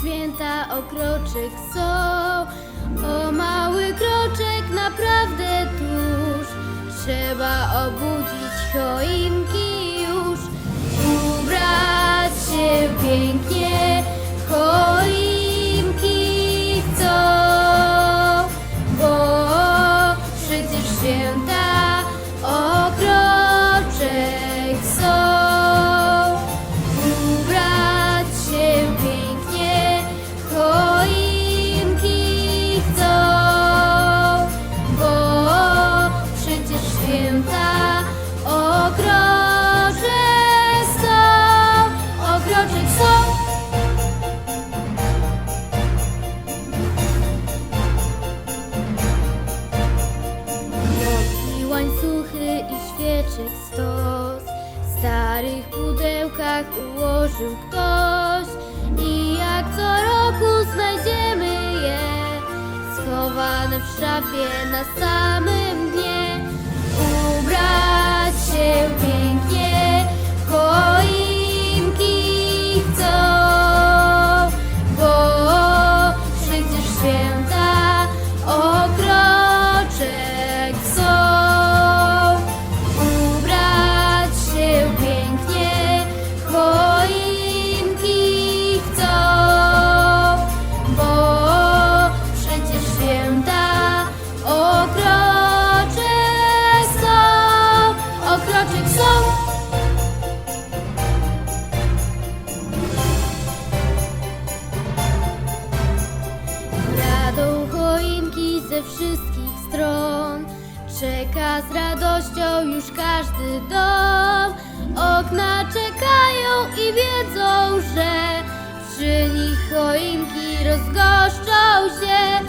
święta o kroczek są. O mały kroczek naprawdę tuż. Trzeba obudzić choinki już. Ubrać się pięknie, stos. W starych pudełkach ułożył ktoś I jak co roku znajdziemy je. Schowane w szafie na samym dnie. Ubrać się Czeka z radością już każdy dom. Okna czekają i wiedzą, że Przy nich choinki rozgoszczą się